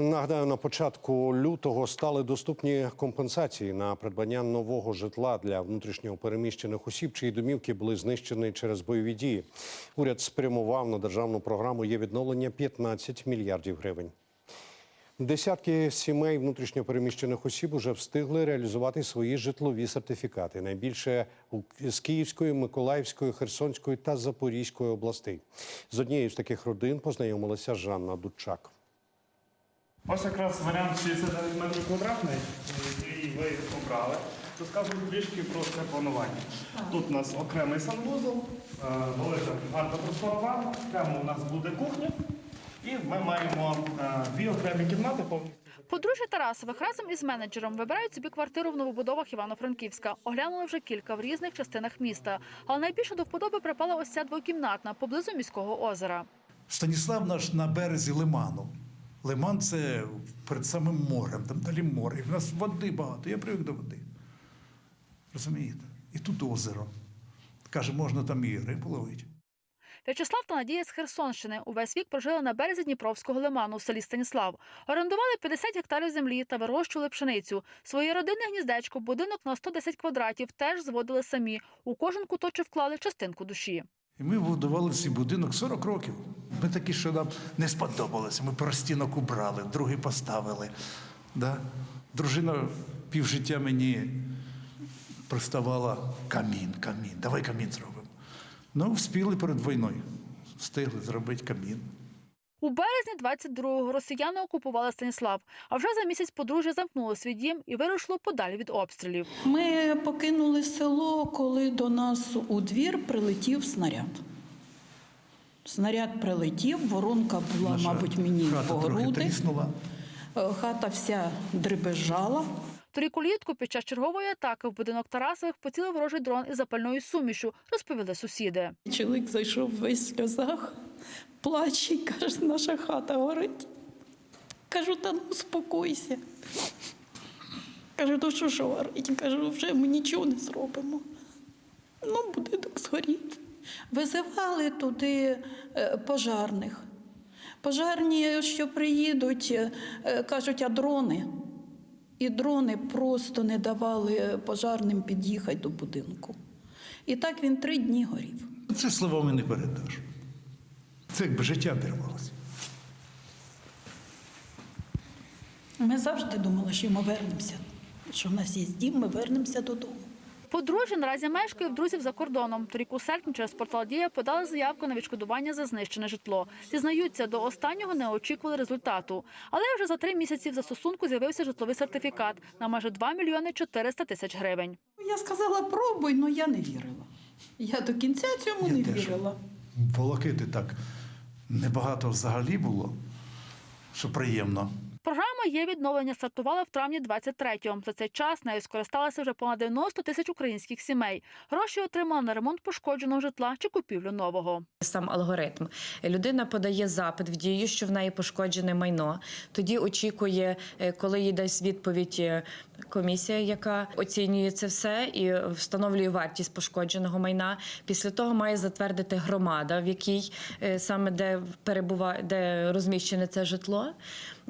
Нагадаю, на початку лютого стали доступні компенсації на придбання нового житла для внутрішньо переміщених осіб, чиї домівки були знищені через бойові дії. Уряд спрямував на державну програму є відновлення 15 мільярдів гривень. Десятки сімей внутрішньо переміщених осіб уже встигли реалізувати свої житлові сертифікати. Найбільше з Київської, Миколаївської, Херсонської та Запорізької областей. З однією з таких родин познайомилася Жанна Дудчак. Ось якраз варіант 69 метрів квадратний, який ви обрали. Розкажу трішки про це планування. Тут у нас окремий санвузол, е, велика гарна простора ванна, прямо у нас буде кухня. І ми маємо е, дві окремі кімнати повністю. Подружжя Тарасових разом із менеджером вибирають собі квартиру в новобудовах Івано-Франківська. Оглянули вже кілька в різних частинах міста. Але найбільше до вподоби припала ось ця двокімнатна поблизу міського озера. Станіслав наш на березі лиману. Лиман це перед самим морем, там далі море. І в нас води багато. Я привик до води. Розумієте? І тут озеро. Каже, можна там і рибу ловити. В'ячеслав та Надія з Херсонщини увесь вік прожили на березі Дніпровського лиману у селі Станіслав. Орендували 50 гектарів землі та вирощували пшеницю. Своє родинне гніздечко, будинок на 110 квадратів теж зводили самі. У кожен куточок вклали частинку душі. І ми будували цей будинок 40 років. Ми такі, що нам не сподобалося. Ми простінок убрали, другий поставили. Да? Дружина півжиття мені приставала камін, камін. Давай камін зробимо. Ну, вспіли перед війною. Встигли зробити камін. У березні 22-го росіяни окупували Станіслав. А вже за місяць подружжя замкнуло свій дім і вирушило подалі від обстрілів. Ми покинули село, коли до нас у двір прилетів снаряд. Снаряд прилетів, воронка була, Наша мабуть, мені по груди. Е, Хата вся дребежала. Торік улітку під час чергової атаки в будинок Тарасових поцілив ворожий дрон із запальною сумішю, розповіли сусіди. Чоловік зайшов весь в сльозах, плаче і каже, наша хата горить. Кажу, та ну успокойся. Кажу, то що що горить? Кажу, вже ми нічого не зробимо. Ну, будинок згорів. Визивали туди е, пожарних. Пожарні, що приїдуть, е, кажуть, а дрони. І дрони просто не давали пожарним під'їхати до будинку. І так він три дні горів. Це словами не передаш. Це якби життя дервалося. Ми завжди думали, що ми вернемося. Що в нас є дім, ми вернемося додому. Подружжя наразі мешкає в друзів за кордоном. Торік у серпні через портал Дія подали заявку на відшкодування за знищене житло. Зізнаються, до останнього не очікували результату. Але вже за три місяці в застосунку з'явився житловий сертифікат на майже 2 мільйони 400 тисяч гривень. Я сказала, пробуй, але я не вірила. Я до кінця цьому Я не теж. вірила. Волокити так небагато взагалі було, що приємно. Програма є відновлення стартувала в травні 23-го. За цей час нею скористалися вже понад 90 тисяч українських сімей. Гроші отримали на ремонт пошкодженого житла чи купівлю нового. Сам алгоритм. Людина подає запит в дію, що в неї пошкоджене майно. Тоді очікує, е, коли їй дасть відповідь е, комісія, яка оцінює це все і встановлює вартість пошкодженого майна. Після того має затвердити громада, в якій е, саме де перебуває, де розміщене це житло,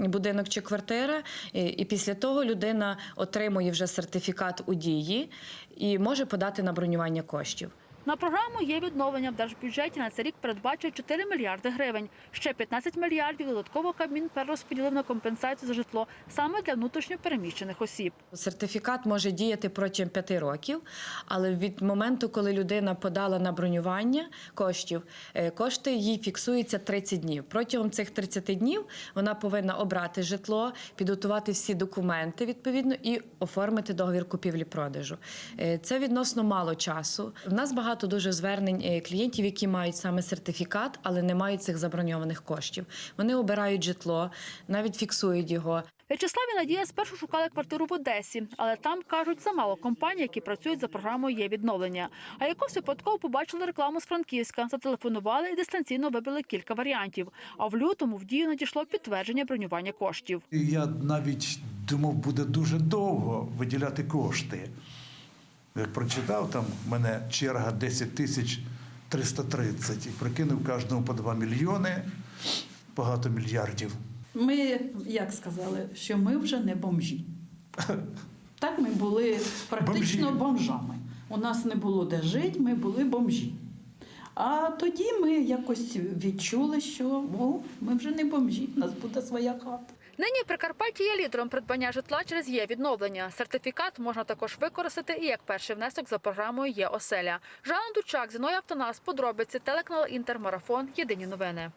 будинок чи квартира. І після того людина отримує вже сертифікат у дії і може подати на бронювання коштів. На програму є відновлення в держбюджеті. На цей рік передбачує 4 мільярди гривень. Ще 15 мільярдів додатково Кабмін перерозподілив на компенсацію за житло саме для внутрішньо переміщених осіб. Сертифікат може діяти протягом п'яти років, але від моменту, коли людина подала на бронювання коштів, е, кошти їй фіксуються 30 днів. Протягом цих 30 днів вона повинна обрати житло, підготувати всі документи відповідно і оформити договір купівлі-продажу. Е, Це відносно мало часу. В нас багато дуже звернень е, клієнтів, які мають саме сертифікат, але не мають цих заброньованих коштів. Вони обирають житло, навіть фіксують його. В'ячеслав і Надія спершу шукали квартиру в Одесі, але там кажуть замало компаній, які працюють за програмою є відновлення. А якось випадково побачили рекламу з Франківська, зателефонували і дистанційно вибрали кілька варіантів. А в лютому в дію надійшло підтвердження бронювання коштів. Я навіть думав, буде дуже довго виділяти кошти. Як прочитав, там в мене черга 10 тисяч 330 і прикинув кожному по 2 мільйони, багато мільярдів. Ми як сказали, що ми вже не бомжі. Так, ми були практично Бомжі. бомжами. У нас не було де жити, ми були бомжі. А тоді ми якось відчули, що о, ми вже не бомжі, у нас буде своя хата. Нині Прикарпаття є лідером придбання житла через є відновлення. Сертифікат можна також використати і як перший внесок за програмою є оселя. Жанна Дучак, Зіною Автонас, подробиці, телеканал Інтермарафон. Єдині новини.